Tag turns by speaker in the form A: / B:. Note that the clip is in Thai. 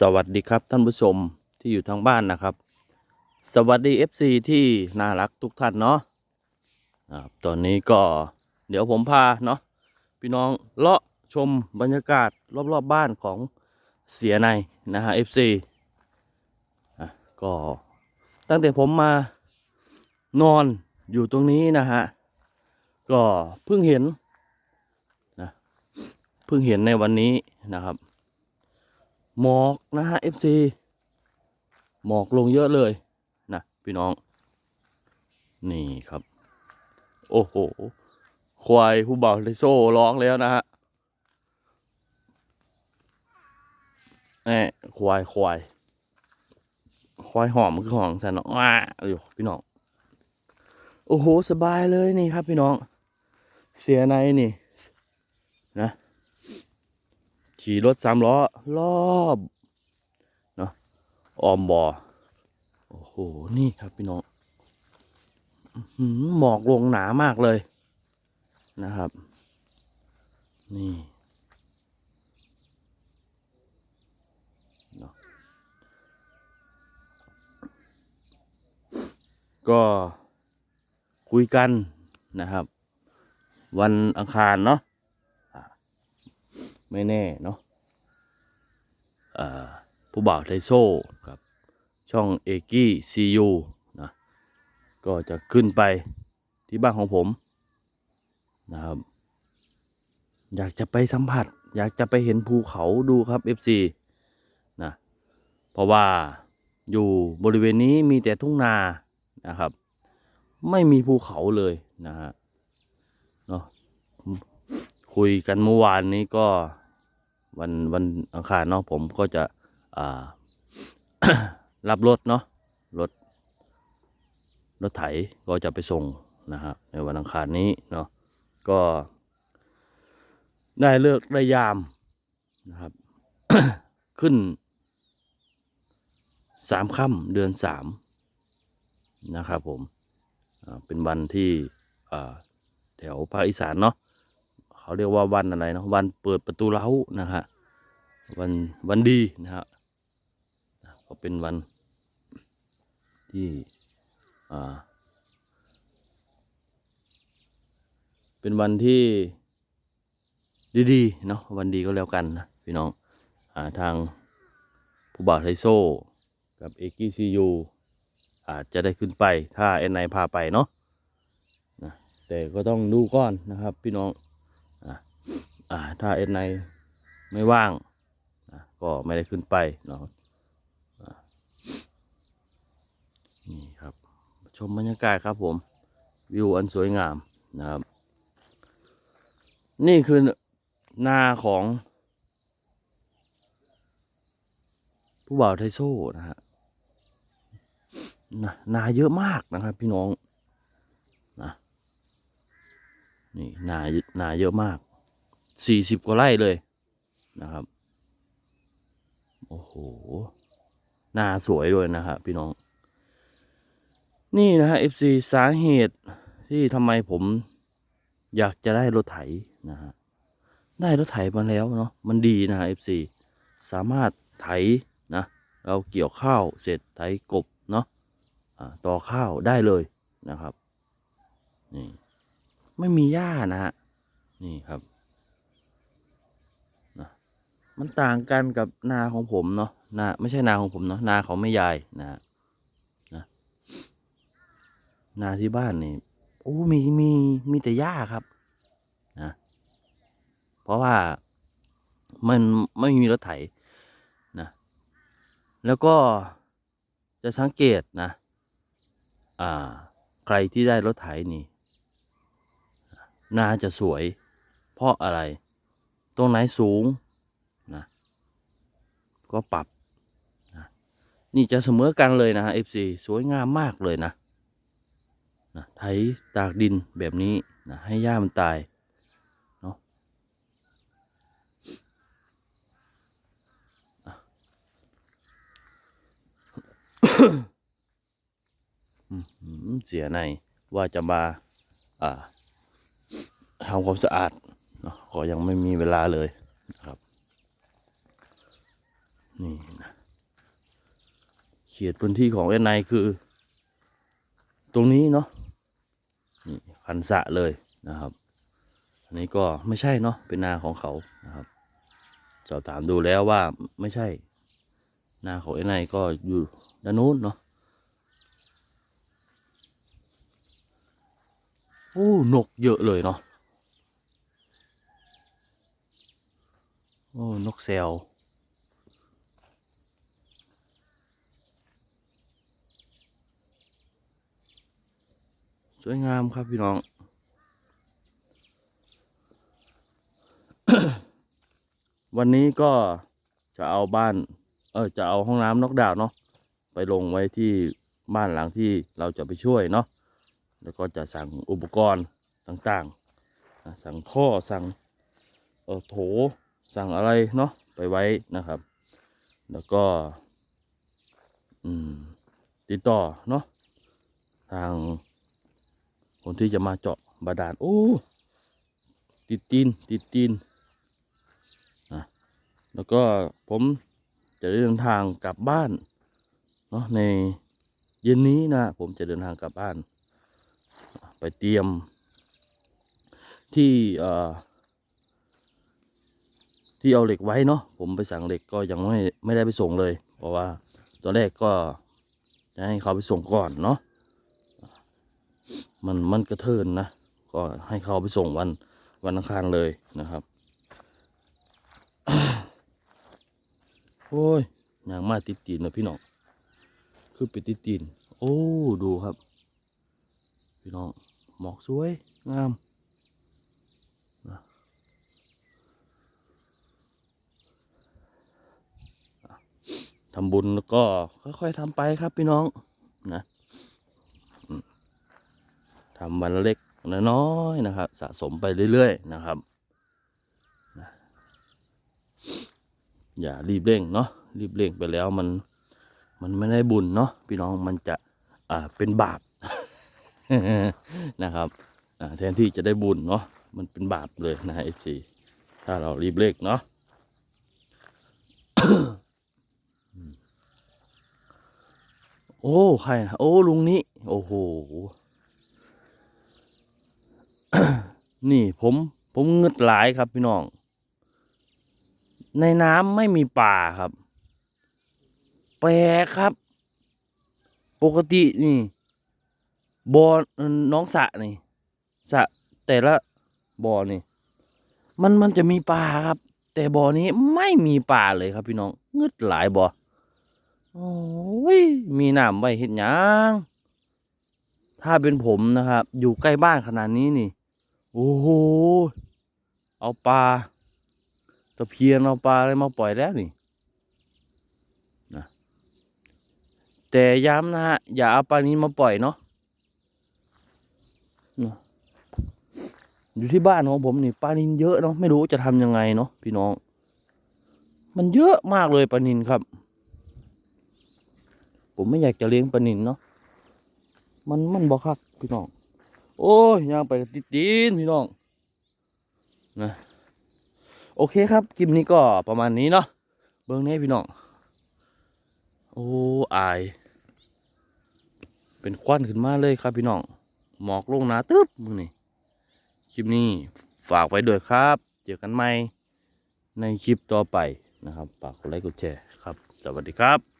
A: สวัสดีครับท่านผู้ชมที่อยู่ทางบ้านนะครับ สวัสดี FC ที่น่ารักทุกท่านเนาะครับตอนนี้ก็เดี๋ยวผมพาเนาะพี่น้องเลาะชมบรรยากาศรอบๆบบ้านของเสียในนะฮะ FC อะก็ตั้งแต่ผมมานอนอยู่ตรงนี้นะฮะ ก็เพิ่งเห็นนะเพิ่งเห็นในวันนี้นะครับ หมอกนะฮะ FC หมอกลงเยอะเลยนะพี่น้อง นี่ครับ โอ้โห ควายผู้บ่าวไทโซ่ร้องแล้วนะฮะแหมควายควายควายหอมคือของฉันเนาะว้าอยู่พี่น้อง โอ้โห สบายเลยนี่ครับพี่น้อง เสียในนี่ นะ ขี่รถสามล้อรอบเนาะออมบอโอ้โห นี่ครับพี่น้องหมอกลงหนามากเลยนะครับ นี่ก็คุยกันนะครับ วันอังคารเนาะ ไม่แน่เนาะผู้บ่าวไทโซ่กับช่องเอกี้ซียูนะก็จะขึ้นไปที่บ้านของผมนะครับ อยากจะไปสัมผัส อยากจะไปเห็นภูเขาดูครับ FC นะเพราะว่าอยู่บริเวณนี้มีแต่ทุ่งนานะครับ ไม่มีภูเขาเลยนะฮะ คุยกันเมื่อวานนี้ก็วันวันอังคารเนาะผมก็จะอ่ารับรถเนาะรถรถไถก็จะไปส่งนะฮะในวันอังคารนี้เนาะก็ได้เลิกได้ยามนะครับ ขึ้นสามค่ำเดือนสามนะครับผมเป็นวันที่แถวภาคอีสานเนาะ เขาเรียกว่าวันอะไรเนาะวันเปิดประตูเล้านะฮะวันวันดีนะฮะก็เป็นวันที่อ่าเป็นวันที่ดีๆเนาะวันดีก็แล้วกันนะพี่น้องอาทางผู้บ่าวไทโซ่กับเอกี้ซียูอาจจะได้ขึ้นไปถ้าเอ็นไอพาไปเนาะนะแต่ก็ต้องดูก่อนนะครับพี่น้อง อ่าถ้าเอ็นไนไม่ว่างอะก็ไม่ได้ขึ้นไปเนาะนี่ครับ ชมบรรยากาศครับผม วิวอันสวยงามนะครับ นี่คือนาของ ผู้บ่าวไทโซ่นะฮะนาเยอะมากนะครับพี่น้องนะนี่นานาเยอะมาก สี่สิบกว่าไร่เลยนะครับ โอ้โหนาสวยด้วยนะฮะพี่น้อง นี่นะฮะ FC สาเหตุที่ทำไมผมอยากจะได้รถไถนะฮะได้รถไถมาแล้วเนาะมันดีนะฮะ FC สามารถไถนะ เราเกี่ยวข้าวเสร็จไถกบเนาะต่อข้าวได้เลยนะครับ นี่ ไม่มีหญ้านะฮะ นี่ครับ มันต่างกันกับนาของผมเนาะนาไม่ใช่นาของผมเนาะนาของแม่ยายนะนะนาที่บ้านนี่โอ้มีมีมีแต่หญ้าครับนะเพราะว่ามันไม่มีรถไถนะแล้วก็จะสังเกตนะ อ่า ใครที่ได้รถไถนี่ นาจะสวย เพราะอะไร ตรงไหนสูง ก็ปรับนะนี่จะเสมอกันเลยนะฮะ FC สวยงามมากเลยนะนะไถตากดินแบบนี้นะให้หญ้ามันตายเนาะเสียในว่าจะมาทำความสะอาดก็ยังไม่มีเวลาเลยนะครับ นี่นะเขตพื้นที่ของเอ็นไนคือ ตรงนี้เนาะนี่พันสะเลยนะครับ อันนี้ก็ไม่ใช่เนาะเป็นนาของเขานะครับสอบถามดูแล้วว่าไม่ใช่ นาของเอ็นไนก็อยู่ด้านนู้นเนาะโอ้นกเยอะเลยเนาะโอ้นกแซว สวยงามครับพี่น้องวันนี้ก็จะเอาบ้าน เออจะเอาห้องน้ำนอกดาวเนาะไปลงไว้ที่บ้านหลังที่เราจะไปช่วยเนาะแล้วก็จะสั่งอุปกรณ์ต่างๆ สั่งท่อสั่งเออโถสั่งอะไรเนาะไปไว้นะครับ แล้วก็อืมติดต่อเนาะทาง คนที่จะมาเจาะบาดาลโอ้ติดตีนติดตีนนะแล้วก็ผมจะเดินทางกลับบ้านเนาะในเย็นนี้นะผมจะเดินทางกลับบ้าน ไปเตรียม ที่เอ่อที่เอาเหล็กไว้เนาะผมไปสั่งเหล็กก็ยังไม่ไม่ได้ไปส่งเลย เพราะว่าตอนแรกก็จะให้เขาไปส่งก่อนเนาะ มันมันกระเทินนะ ก็ให้เขาไปส่งวันวันอังคารเลยนะครับ โอ้ยอย่างมาติดตีนนะพี่น้อง คือไปติดตีน โอ้ ดูครับ พี่น้อง หมอกสวย งามทำบุญแล้วก็ค่อยๆทำไปครับพี่น้องนะ ทำวันละเล็กน้อยนะครับ สะสมไปเรื่อย ๆ นะครับ อย่ารีบเร่งเนาะรีบเร่งไปแล้วมันมันไม่ได้บุญเนาะพี่น้องมันจะอ่าเป็นบาปนะครับแทนที่จะได้บุญเนาะมันเป็นบาปเลยนะเอฟซีถ้าเรารีบเร่งเนาะโอ้ ใครนะโอ้ ลุงนี้ โอ้โห นี่ผมผมเงึดหลายครับพี่น้อง ในน้ำไม่มีปลาครับ แปลกครับ ปกตินี่บอ่อน้องสะนี่สะแต่ละบ่อนี่ มันมันจะมีปลาครับ แต่บ่อนี้ไม่มีปลาเลยครับพี่น้องเงึดหลายบ่อโอ้ยมีน้ำไว้เห็นยังถ้าเป็นผมนะครับ อยู่ใกล้บ้านขนาดนี้นี่ โอ้โห เอาปลาตะเพียนเอาปลาอะไรมาปล่อยแล้วนี่นะแต่ย้ำนะฮะ อย่าเอาปลานี้มาปล่อยเนาะอยู่ที่บ้านของผมนี่ปลานินเยอะเนาะไม่รู้จะทำยังไงเนาะพี่น้อง มันเยอะมากเลยปลานินครับ ผมไม่อยากจะเลี้ยงปลานินเนาะมันมันบ่คักพี่น้อง โอ้ยยางไปติดตีนพี่น้องนะโอเคครับคลิปนี้ก็ประมาณนี้เนาะเบิ้งนี้พี่น้องโอ้อาย เป็นควันขึ้นมาเลยครับพี่น้องหมอกลงหนาตึ๊บมึงนี่คลิปนี้ฝากไว้ด้วยครับ เจอกันใหม่ในคลิปต่อไปนะครับ ฝากกดไลค์กดแชร์ครับ สวัสดีครับ